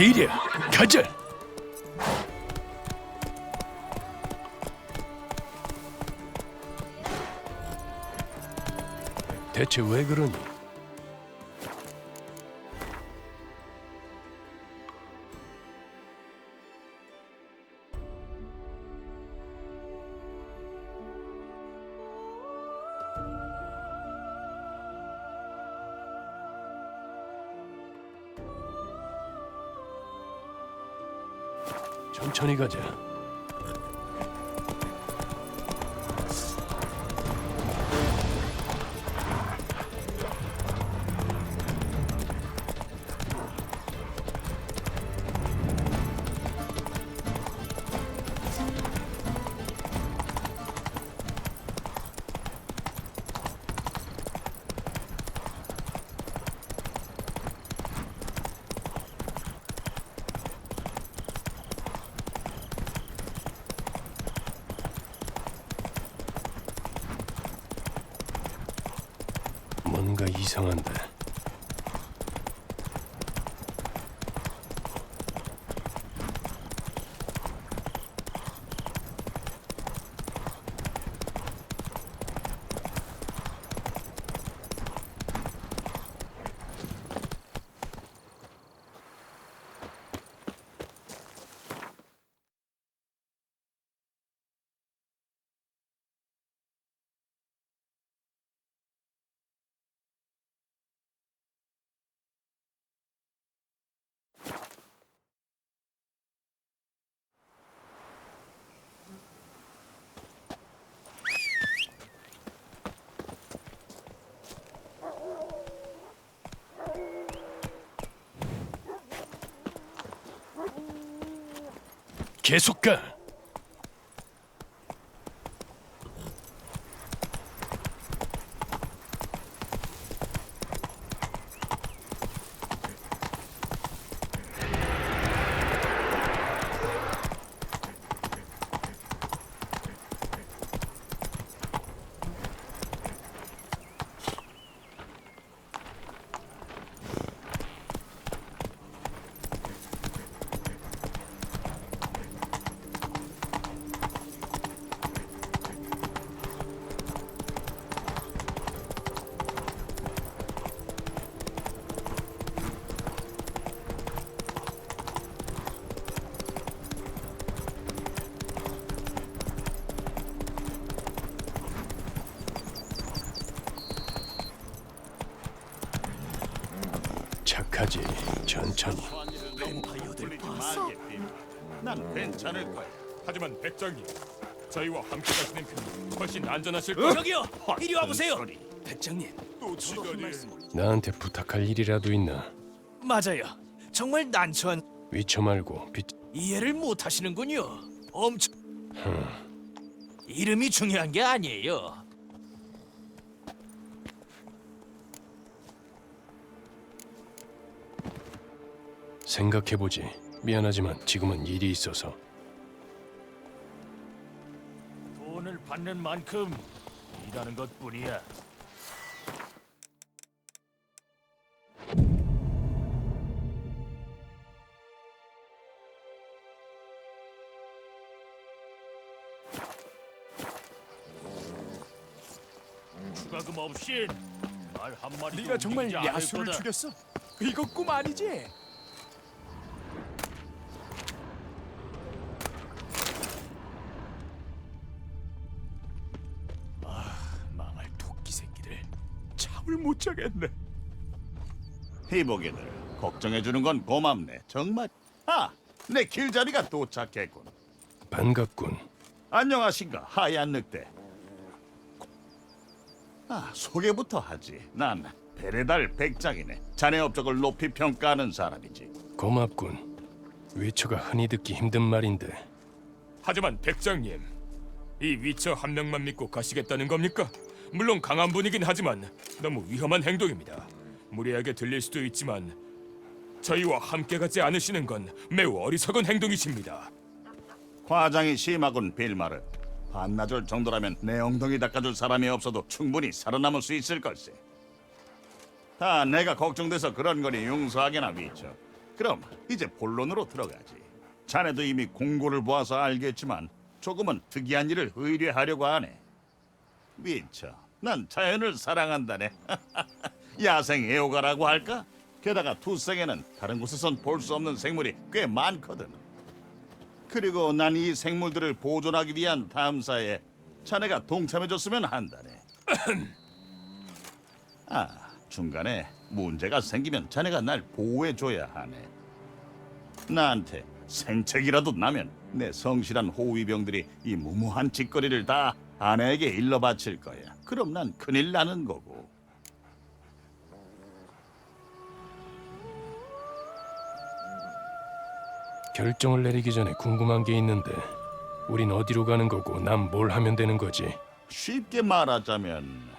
이래 가자. 대체 왜 그러니? 천천히 가자. 뭔가 이상한데. 계속 가. 착하지. 천천히. 난 괜찮을 거야. 하지만 백장님, 저희와 함께 가시는 편이 훨씬 안전하실 거예요. 저기요, 이리 와 보세요. 백장님, 또 나한테 부탁할 일이라도 있나? 맞아요. 정말 난처한 위쳐 말고 빛. 이해를 못 하시는군요. 엄청 이름이 중요한 게 아니에요. 생각해보지. 미안하지만 지금은 일이 있어서. 돈을 받는 만큼 일하는 것뿐이야. 추가금 없인 말 한마디 네가 정말 야수를 죽였어? 이거 꿈 아니지? 못 자겠네. 희복이들 걱정해 주는 건 고맙네. 정말. 아, 내 길자리가 도착했군. 반갑군. 안녕하신가 하얀 늑대. 아, 소개부터 하지. 난 베레달 백장이네. 자네 업적을 높이 평가하는 사람이지. 고맙군. 위쳐가 흔히 듣기 힘든 말인데 하지만 백장님, 이 위쳐 한 명만 믿고 가시겠다는 겁니까? 물론 강한 분이긴 하지만 너무 위험한 행동입니다. 무례하게 들릴 수도 있지만 저희와 함께 가지 않으시는 건 매우 어리석은 행동이십니다. 과장이 심하군 빌마르. 반나절 정도라면 내 엉덩이 닦아줄 사람이 없어도 충분히 살아남을 수 있을 걸세. 다 내가 걱정돼서 그런 거니 용서하게나 위쳐. 그럼 이제 본론으로 들어가지. 자네도 이미 공고를 보아서 알겠지만 조금은 특이한 일을 의뢰하려고 하네. 미쳐, 난 자연을 사랑한다네. 야생 애호가라고 할까? 게다가 투생에는 다른 곳에선 볼 수 없는 생물이 꽤 많거든. 그리고 난 이 생물들을 보존하기 위한 탐사에 자네가 동참해줬으면 한다네. 아, 중간에 문제가 생기면 자네가 날 보호해줘야 하네. 나한테 생책이라도 나면 내 성실한 호위병들이 이 무모한 짓거리를 다 아내에게 일러 바칠 거야. 그럼 난 큰일 나는 거고. 결정을 내리기 전에 궁금한 게 있는데 우린 어디로 가는 거고 난 뭘 하면 되는 거지? 쉽게 말하자면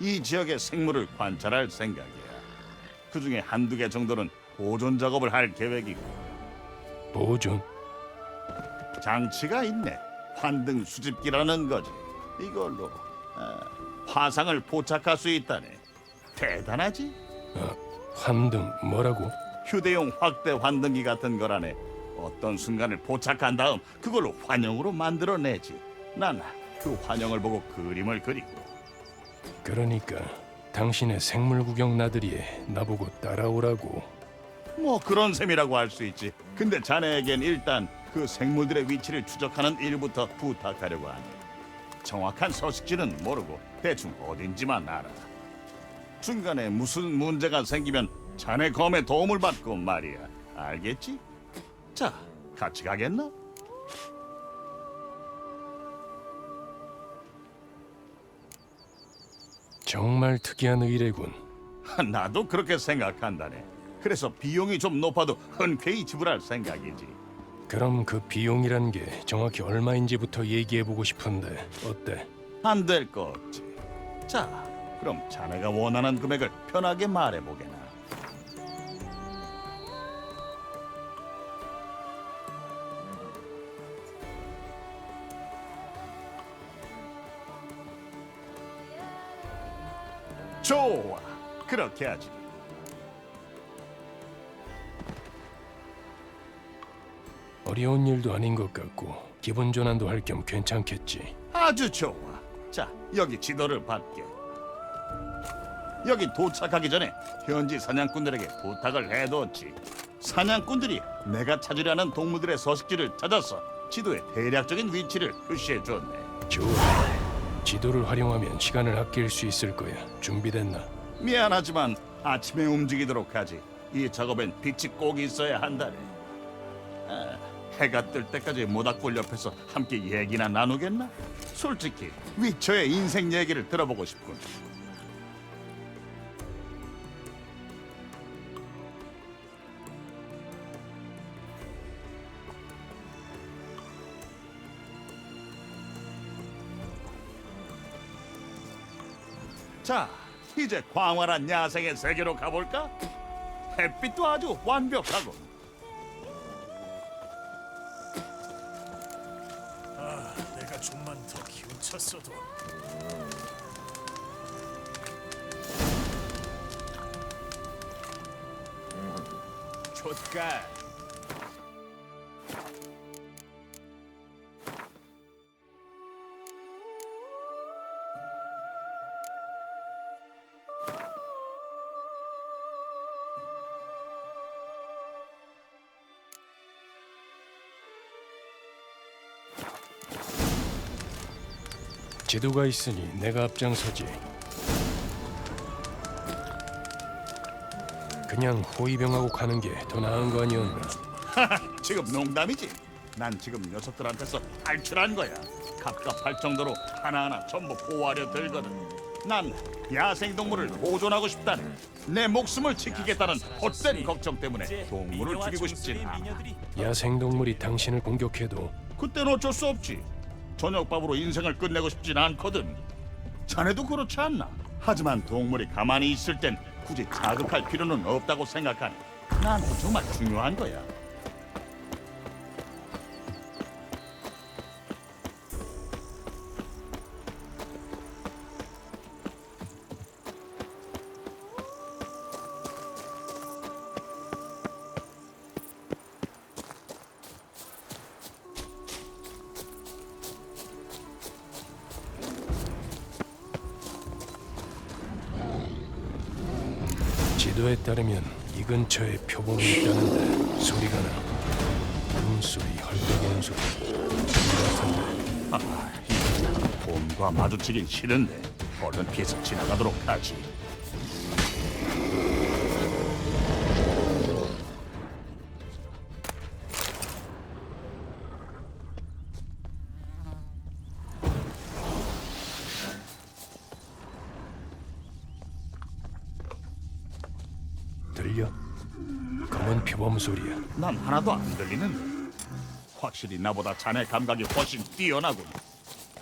이 지역의 생물을 관찰할 생각이야. 그 중에 한두 개 정도는 보존 작업을 할 계획이고 보존? 장치가 있네. 환등 수집기라는 거지. 이걸로 아, 화상을 포착할 수 있다네. 대단하지? 아, 환등 뭐라고? 휴대용 확대 환등기 같은 거라네. 어떤 순간을 포착한 다음 그걸로 환영으로 만들어내지. 난 그 환영을 보고 그림을 그리고 그러니까 당신의 생물 구경 나들이에 나보고 따라오라고 뭐 그런 셈이라고 할 수 있지. 근데 자네에겐 일단 그 생물들의 위치를 추적하는 일부터 부탁하려고 하네. 정확한 서식지는 모르고 대충 어딘지만 알아. 중간에 무슨 문제가 생기면 자네 검의 도움을 받고 말이야. 알겠지? 자, 같이 가겠나? 정말 특이한 의뢰군 나도 그렇게 생각한다네. 그래서 비용이 좀 높아도 흔쾌히 지불할 생각이지. 그럼 그 비용이란 게 정확히 얼마인지부터 얘기해보고 싶은데 어때? 안 될 거 없지. 자, 그럼 자네가 원하는 금액을 편하게 말해보게나. 좋아, 그렇게 하지. 어려운 일도 아닌 것 같고 기분 전환도 할 겸 괜찮겠지 아주 좋아. 자, 여기 지도를 받게. 여기 도착하기 전에 현지 사냥꾼들에게 부탁을 해뒀지. 사냥꾼들이 내가 찾으려는 동물들의 서식지를 찾아서 지도에 대략적인 위치를 표시해 줬네. 좋아 지도를 활용하면 시간을 아낄 수 있을 거야 준비됐나? 미안하지만 아침에 움직이도록 하지. 이 작업엔 빛이 꼭 있어야 한다네. 아, 해가 뜰 때까지 모닥불 옆에서 함께 얘기나 나누겠나? 솔직히 위쳐의 인생 얘기를 들어보고 싶군. 자, 이제 광활한 야생의 세계로 가볼까? 햇빛도 아주 완벽하고 기운쳤어도. 좆가 지도가 있으니 내가 앞장서지 그냥 호위병하고 가는 게 더 나은 거 아니었나? 지금 농담이지? 난 지금 녀석들한테서 탈출한 거야. 갑갑할 정도로 하나하나 전부 보호하려 들거든. 난 야생 동물을 보존하고 싶다네. 내 목숨을 지키겠다는 헛된 걱정 때문에 동물을 죽이고 싶진 않아. 야생동물이 당신을 공격해도 그땐 어쩔 수 없지. 저녁밥으로 인생을 끝내고 싶진 않거든. 자네도 그렇지 않나? 하지만 동물이 가만히 있을 땐 굳이 자극할 필요는 없다고 생각하네. 나한테 정말 중요한 거야. 지도에 따르면 이 근처에 표범이 있다는데 소리가 나. 문소리, 헐떡이는 소리. 같은데 아, 이 곰과 마주치긴 싫은데 얼른 피해서 지나가도록 하지. 소리야. 난 하나도 안 들리는데 확실히 나보다 자네 감각이 훨씬 뛰어나군.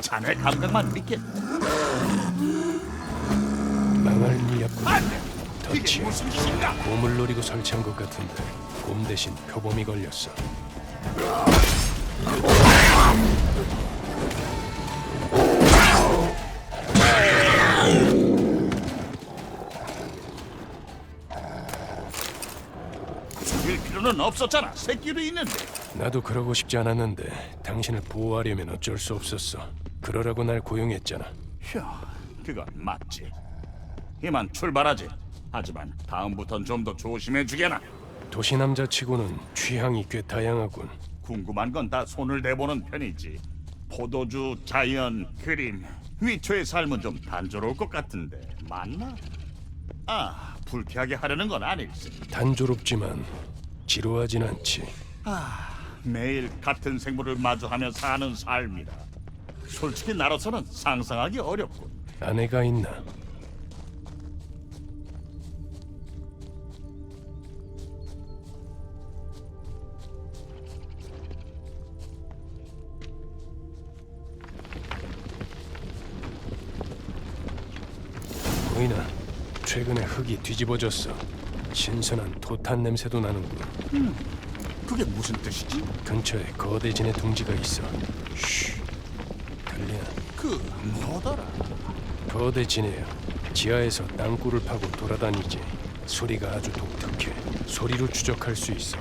자네 감각만 믿겠네. 망할 일이었군. 안 돼. 이게 덫이 무슨 짓인가? 곰을 노리고 설치한 것 같은데 곰 대신 표범이 걸렸어. 필요는 없었잖아. 새끼도 있는데. 나도 그러고 싶지 않았는데 당신을 보호하려면 어쩔 수 없었어. 그러라고 날 고용했잖아. 휴, 그건 맞지. 이만 출발하지. 하지만 다음부턴 좀 더 조심해 주게나. 도시 남자치고는 취향이 꽤 다양하군. 궁금한 건 다 손을 대보는 편이지. 포도주, 자연, 그림, 위초의 삶은 좀 단조로울 것 같은데 맞나? 아, 불쾌하게 하려는 건 아닐세. 단조롭지만 지루하진 않지. 매일 같은 생물을 마주하며 사는 삶이라. 솔직히 나로서는 상상하기 어렵군. 아내가 있나? 보이나? 최근에 흙이 뒤집어졌어. 신선한 토탄 냄새도 나는군. 그게 무슨 뜻이지? 근처에 거대 진의 둥지가 있어. 쉬. 들리나? 그 뭐더라? 거대 진해요. 지하에서 땅굴을 파고 돌아다니지. 소리가 아주 독특해. 소리로 추적할 수 있어.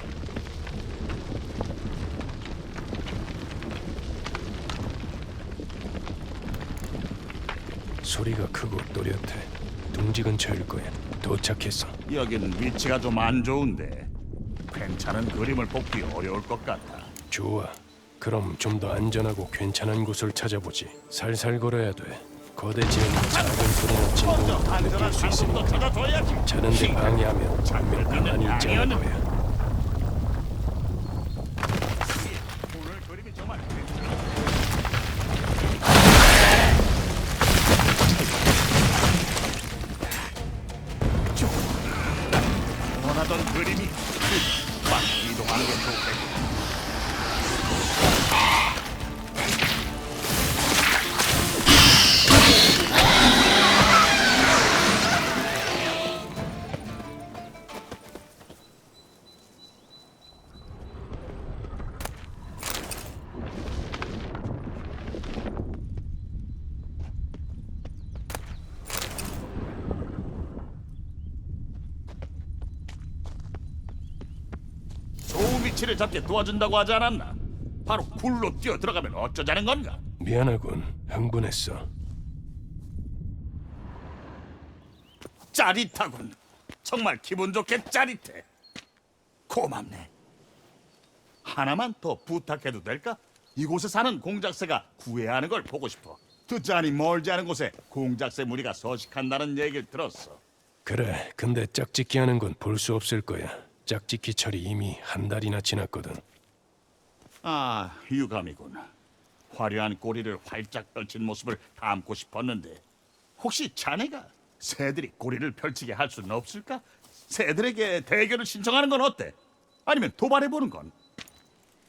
소리가 크고 또렷해. 둥지 근처일 거야. 도착했어. 여긴 위치가 좀 안 좋은데 괜찮은 그림을 뽑기 어려울 것 같아. 좋아. 그럼 좀 더 안전하고 괜찮은 곳을 찾아보지. 살살 걸어야 돼. 거대 지형이 작은 소리나 진동을 느낄 수 있으니까. 찾아둬야지. 자는데 방해하면 분명 가만히 있지 않을 거야. 위치를 잡게 도와준다고 하지 않았나? 바로 굴로 뛰어 들어가면 어쩌자는 건가? 미안하군. 흥분했어. 짜릿하군. 정말 기분 좋게 짜릿해. 고맙네. 하나만 더 부탁해도 될까? 이곳에 사는 공작새가 구애하는 걸 보고 싶어. 듣지 않니 멀지 않은 곳에 공작새 무리가 서식한다는 얘기를 들었어. 그래. 근데 짝짓기 하는 건 볼 수 없을 거야. 짝짓기 철이 이미 한 달이나 지났거든. 아, 유감이군. 화려한 꼬리를 활짝 펼친 모습을 담고 싶었는데 혹시 자네가 새들이 꼬리를 펼치게 할 수는 없을까? 새들에게 대결을 신청하는 건 어때? 아니면 도발해 보는 건?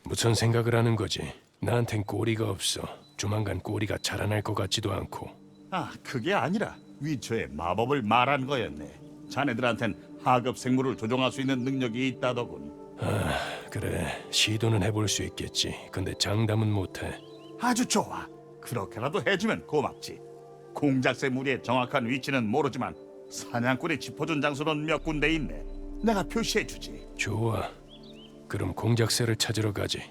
무슨 생각을 하는 거지? 나한텐 꼬리가 없어. 조만간 꼬리가 자라날 것 같지도 않고. 아, 그게 아니라 위초의 마법을 말한 거였네. 자네들한텐 하급 생물을 조종할 수 있는 능력이 있다더군. 그래, 시도는 해볼 수 있겠지. 근데 장담은 못해. 아주 좋아. 그렇게라도 해주면 고맙지. 공작새 무리의 정확한 위치는 모르지만 사냥꾼이 짚어준 장소는 몇 군데 있네. 내가 표시해주지. 좋아. 그럼 공작새를 찾으러 가지.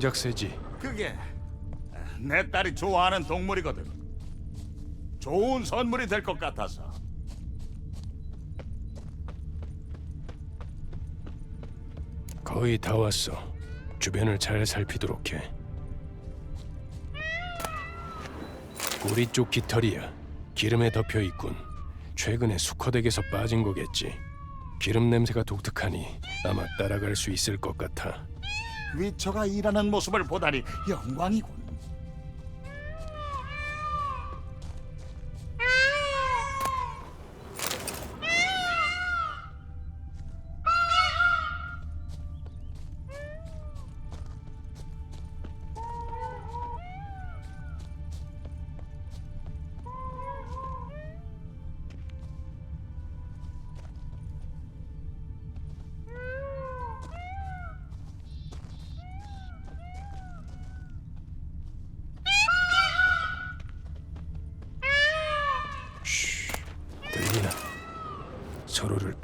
왜 공작새지? 그게 내 딸이 좋아하는 동물이거든. 좋은 선물이 될 것 같아서. 거의 다 왔어. 주변을 잘 살피도록 해. 꼬리 쪽 깃털이야. 기름에 덮여 있군. 최근에 수컷에게서 빠진 거겠지. 기름 냄새가 독특하니 아마 따라갈 수 있을 것 같아. 위처가 일하는 모습을 보다니 영광이군.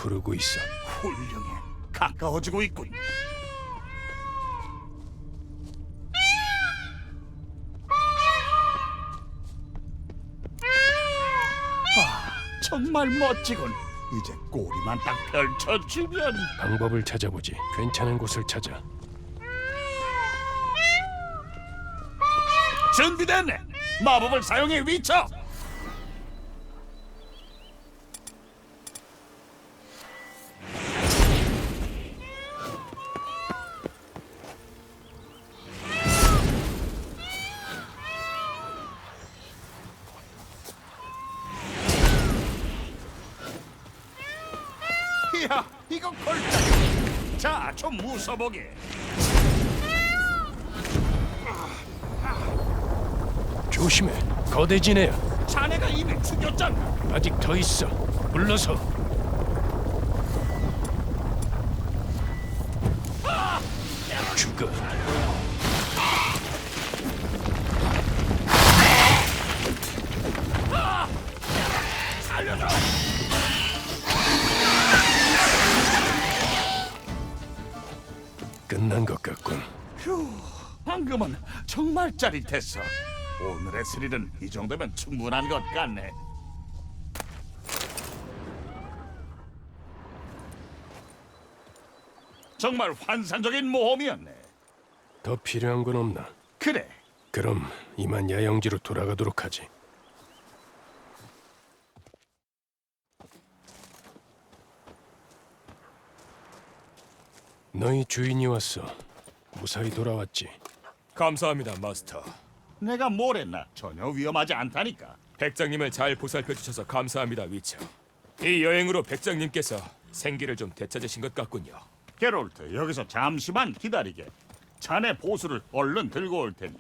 부르고 있어. 훌륭해. 가까워지고 있군. 아, 정말 멋지군. 이제 꼬리만 딱 펼쳐주면 방법을 찾아보지. 괜찮은 곳을 찾아. 준비됐네. 마법을 사용해 위쳐. 좀 웃어보게. 조심해. 거대 지네야. 자네가 이미 죽였잖아. 아직 더 있어. 물러서. 죽어. 방금은 정말 짜릿했어. 오늘의 스릴은 이 정도면 충분한 것 같네. 정말 환상적인 모험이었네. 더 필요한 건 없나? 그래, 그럼 이만 야영지로 돌아가도록 하지. 너희 주인이 왔어. 무사히 돌아왔지. 감사합니다, 마스터. 내가 뭘 했나? 전혀 위험하지 않다니까. 백장님을 잘 보살펴 주셔서 감사합니다, 위쳐. 이 여행으로 백장님께서 생기를 좀 되찾으신 것 같군요. 게롤트, 여기서 잠시만 기다리게. 자네 보수를 얼른 들고 올 테니.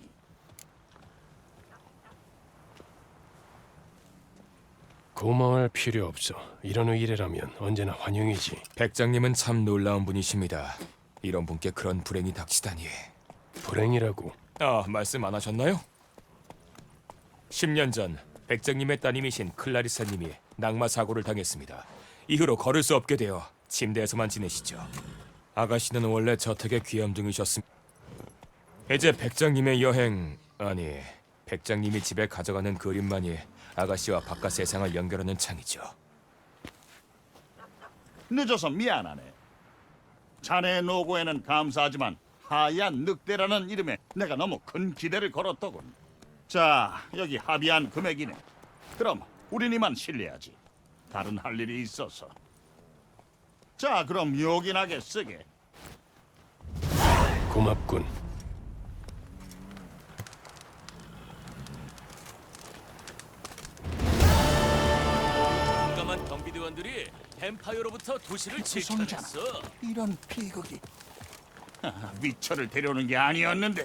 고마워할 필요 없어. 이런 의뢰라면 언제나 환영이지. 백장님은 참 놀라운 분이십니다. 이런 분께 그런 불행이 닥치다니. 불행이라고. 아, 말씀 안 하셨나요? 10년 전 백장님의 따님이신 클라리사님이 낙마 사고를 당했습니다. 이후로 걸을 수 없게 되어 침대에서만 지내시죠. 아가씨는 원래 저택의 귀염둥이셨습니다. 이제 백장님의 여행 아니 백장님이 집에 가져가는 그림만이 아가씨와 바깥 세상을 연결하는 창이죠. 늦어서 미안하네. 자네의 노고에는 감사하지만 하얀 늑대라는 이름에 내가 너무 큰 기대를 걸었더군. 자, 여기 합의한 금액이네. 그럼 우린 이만 실례하지. 다른 할 일이 있어서. 자, 그럼 요긴하게 쓰게. 고맙군. 깜깜한 경비대원들이 뱀파이어로부터 도시를. 지켜냈어. 이런 비극이. 아, 위처를 데려오는 게 아니었는데